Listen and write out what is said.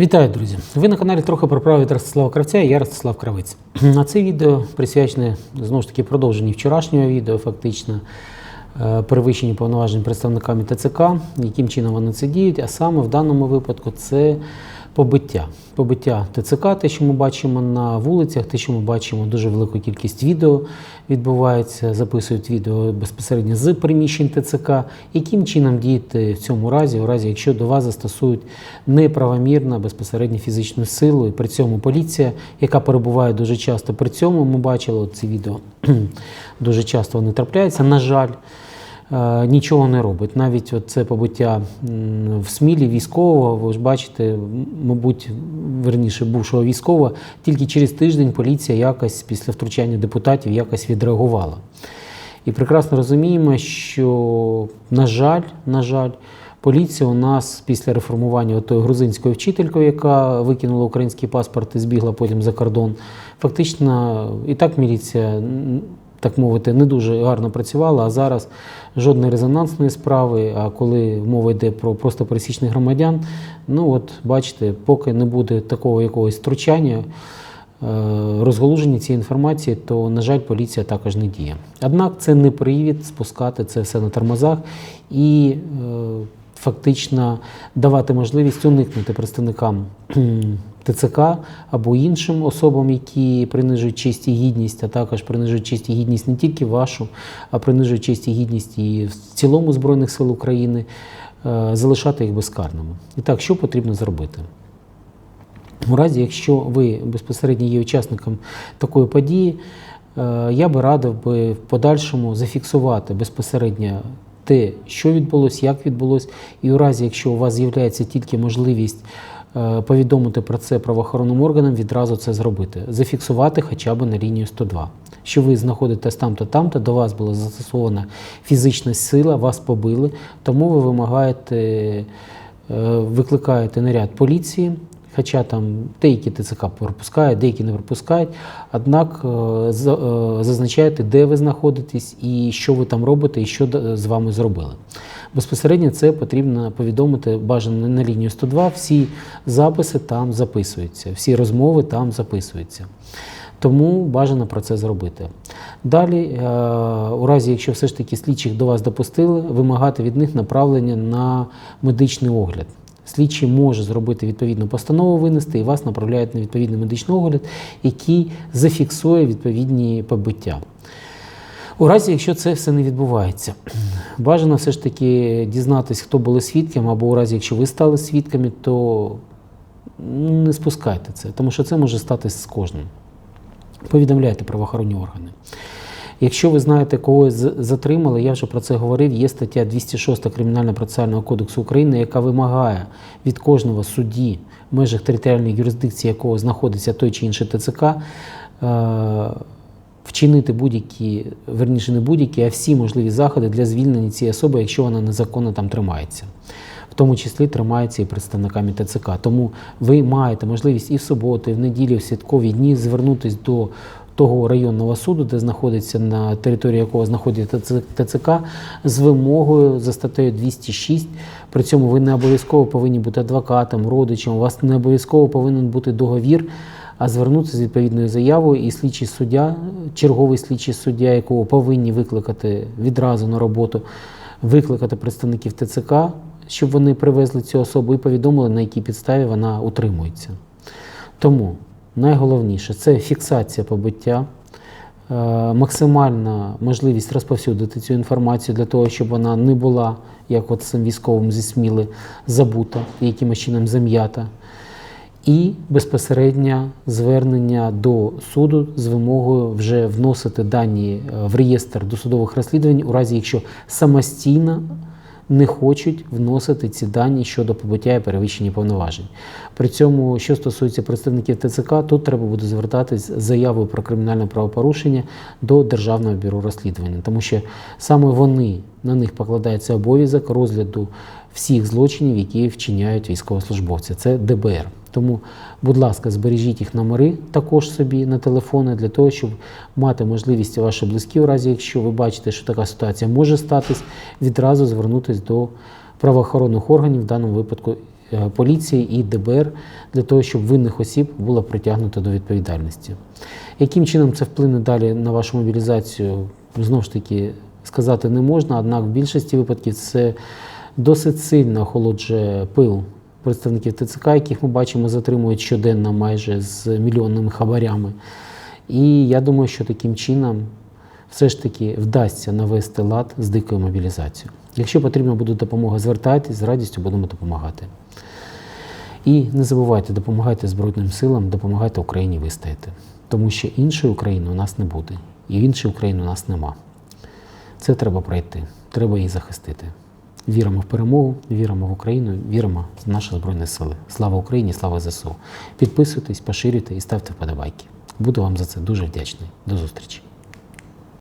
Вітаю, друзі! Ви на каналі трохи про право від Ростислава Кравця і я Ростислав Кравець. На це відео присвячене знову ж таки продовженню вчорашнього відео, фактично е, перевищенню повноважень представниками ТЦК, яким чином вони це діють, а саме в даному випадку це побиття. Побиття ТЦК, те, що ми бачимо на вулицях, те, що ми бачимо, дуже велику кількість відео відбувається, записують відео безпосередньо з приміщень ТЦК. Яким чином діяти в цьому разі, у разі, якщо до вас застосують неправомірно безпосередньо фізичну силу, і при цьому поліція, яка перебуває дуже часто при цьому, ми бачили ці відео, дуже часто вони трапляються, на жаль. Е, Нічого не робить. Навіть от це побиття в Смілі військового, ви ж бачите, мабуть, верніше бувшого військового, тільки через тиждень поліція якось після втручання депутатів якось відреагувала. І прекрасно розуміємо, що, на жаль, на жаль, поліція у нас після реформування тої грузинської вчителькою, яка викинула український паспорт і збігла потім за кордон, фактично і так міліція. Так мовити, не дуже гарно працювала, а зараз жодної резонансної справи. А коли мова йде про просто пересічних громадян, ну от бачите, поки не буде такого якогось втручання, е, розголуження цієї інформації, то, на жаль, поліція також не діє. Однак це не привід спускати це все на тормозах і е, фактично давати можливість уникнути представникам ТЦК або іншим особам, які принижують честь і гідність, а також принижують честь і гідність не тільки вашу, а принижують честь і гідність і в цілому Збройних сил України, е, залишати їх безкарними. І так, що потрібно зробити? У разі, якщо ви безпосередньо є учасником такої події, е, я би радив би в подальшому зафіксувати безпосередньо те, що відбулося, як відбулося, і у разі, якщо у вас з'являється тільки можливість повідомити про це правоохоронним органам, відразу це зробити, зафіксувати хоча б на лінію 102. Що ви знаходитесь там-то, там-то, до вас була застосована фізична сила, вас побили, тому ви вимагаєте, е, викликаєте наряд поліції. Хоча там деякі ТЦК пропускають, деякі не пропускають. Однак е, е, зазначаєте, де ви знаходитесь і що ви там робите, і що з вами зробили. Безпосередньо це потрібно повідомити бажано на лінію 102. Всі записи там записуються, всі розмови там записуються. Тому бажано про це зробити. Далі, е, у разі, якщо все ж таки слідчих до вас допустили, вимагати від них направлення на медичний огляд. Слідчий може зробити відповідну постанову винести і вас направляють на відповідний медичний огляд, який зафіксує відповідні побиття. У разі, якщо це все не відбувається, бажано все ж таки дізнатися, хто були свідками, або у разі, якщо ви стали свідками, то не спускайте це, тому що це може статися з кожним. Повідомляйте правоохоронні органи. Якщо ви знаєте, когось затримали, я вже про це говорив. Є стаття 206 Кримінального процесуального кодексу України, яка вимагає від кожного судді, в межах територіальної юрисдикції якого знаходиться той чи інший ТЦК, е, вчинити будь-які, верніше не будь-які, а всі можливі заходи для звільнення цієї особи, якщо вона незаконно там тримається. В тому числі тримається і представниками ТЦК. Тому ви маєте можливість і в суботу, і в неділю, і в святкові дні звернутися до того районного суду, де знаходиться на території якого знаходиться ТЦК, з вимогою за статтею 206. При цьому ви не обов'язково повинні бути адвокатом, родичем, у вас не обов'язково повинен бути договір, а звернутися з відповідною заявою, і слідчий суддя, черговий слідчий суддя, якого повинні викликати відразу на роботу, викликати представників ТЦК, щоб вони привезли цю особу і повідомили, на якій підставі вона утримується. Тому найголовніше це фіксація побиття, е, максимальна можливість розповсюдити цю інформацію для того, щоб вона не була, як от цим військовим зі Сміли, забута, якимось чином зам'ята. І безпосереднє звернення до суду з вимогою вже вносити дані е, в реєстр досудових розслідувань, у разі якщо самостійно не хочуть вносити ці дані щодо побиття і перевищення повноважень. При цьому, що стосується представників ТЦК, тут треба буде звертатись з заявою про кримінальне правопорушення до Державного бюро розслідування, тому що саме вони на них покладається обов'язок розгляду всіх злочинів, які вчиняють військовослужбовці. Це ДБР. Тому, будь ласка, збережіть їх номери також собі на телефони для того, щоб мати можливість ваші близькі, у разі якщо ви бачите, що така ситуація може статись, відразу звернутися до правоохоронних органів, в даному випадку е, поліції і ДБР для того, щоб винних осіб було притягнуто до відповідальності. Яким чином це вплине далі на вашу мобілізацію? Знову ж таки, сказати не можна, однак в більшості випадків це досить сильно охолоджує пил представників ТЦК, яких ми бачимо, затримують щоденно майже з мільйонними хабарями. І я думаю, що таким чином все ж таки вдасться навести лад з дикою мобілізацією. Якщо потрібна буде допомога, звертайтесь, з радістю будемо допомагати. І не забувайте, допомагайте Збройним силам, допомагайте Україні вистояти. Тому що іншої України у нас не буде, і іншої України у нас нема. Це треба пройти, треба її захистити. Віримо в перемогу, віримо в Україну, віримо в наші Збройні Сили. Слава Україні, слава ЗСУ. Підписуйтесь, поширюйте і ставте вподобайки. Буду вам за це дуже вдячний. До зустрічі.